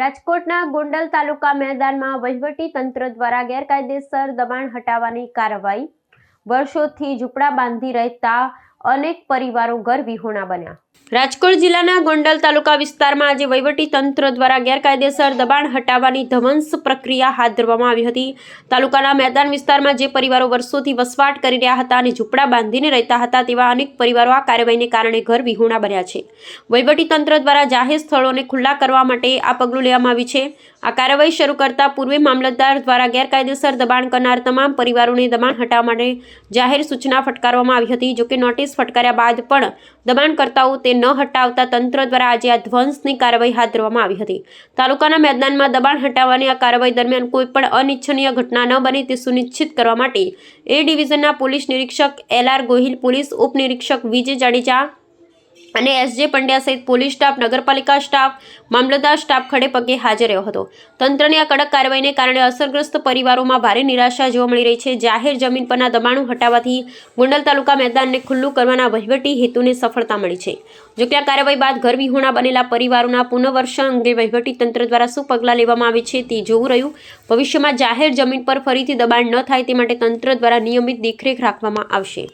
રાજકોટના ગોંડલ તાલુકા મેદાનમાં વહીવટી તંત્ર દ્વારા ગેરકાયદેસર દબાણ હટાવવાની કાર્યવાહી. વર્ષોથી ઝૂંપડા બાંધી રહેતા અનેક પરિવારો ઘર વિહોણા બન્યા. રાજકોટ જિલ્લાના ગોંડલ તાલુકા વિસ્તારમાં આજે વહીવટી તંત્ર દ્વારા ગેરકાયદેસર દબાણ હટાવવાની ધ્વંસ પ્રક્રિયા હાથ ધરવામાં આવી હતી. તાલુકાના મેદાન વિસ્તારમાં જે પરિવારો વર્ષોથી વસવાટ કરી રહ્યા હતા અને ઝૂંપડા બાંધીને રહેતા હતા તેવા અનેક પરિવારો આ કાર્યવાહીને કારણે ઘર વિહોણા બન્યા છે. વહીવટી તંત્ર દ્વારા જાહેર સ્થળોને ખુલ્લા કરવા માટે આ પગલું લેવામાં આવ્યું છે. આ કાર્યવાહી શરૂ કરતા પૂર્વે મામલતદાર દ્વારા ગેરકાયદેસર દબાણ કરનાર તમામ પરિવારોને દબાણ હટાવવા માટે જાહેર સૂચના ફટકારવામાં આવી હતી, જોકે નોટિસ ફટકાર્યા બાદ પણ દબાણકર્તાઓ તે ન હટાવતા તંત્ર દ્વારા આજે આ ધ્વંસની કાર્યવાહી હાથ ધરવામાં આવી હતી. તાલુકાના મેદાનમાં દબાણ હટાવવાની આ કાર્યવાહી દરમિયાન કોઈ પણ અનિચ્છનીય ઘટના ન બને તે સુનિશ્ચિત કરવા માટે એ ડિવિઝનના પોલીસ નિરીક્ષક એલ આર ગોહિલ, પોલીસ ઉપનિરીક્ષક વિજય જાડેજા અને એસજે પંડ્યા સહિત પોલીસ સ્ટાફ, નગરપાલિકા સ્ટાફ, મામલતદાર સ્ટાફ ખડે પગે હાજર રહ્યો હતો. તંત્રની આ કડક કાર્યવાહીને કારણે અસરગ્રસ્ત પરિવારોમાં ભારે નિરાશા જોવા મળી રહી છે. જાહેર જમીન પરના દબાણો હટાવવાથી ગોંડલ તાલુકા મેદાનને ખુલ્લું કરવાના વહીવટી હેતુને સફળતા મળી છે. જોકે આ કાર્યવાહી બાદ ઘર વિહોણા બનેલા પરિવારોના પુનર્વર્ષણ અંગે વહીવટી તંત્ર દ્વારા શું પગલાં લેવામાં આવે છે તે જોવું રહ્યું. ભવિષ્યમાં જાહેર જમીન પર ફરીથી દબાણ ન થાય તે માટે તંત્ર દ્વારા નિયમિત દેખરેખ રાખવામાં આવશે.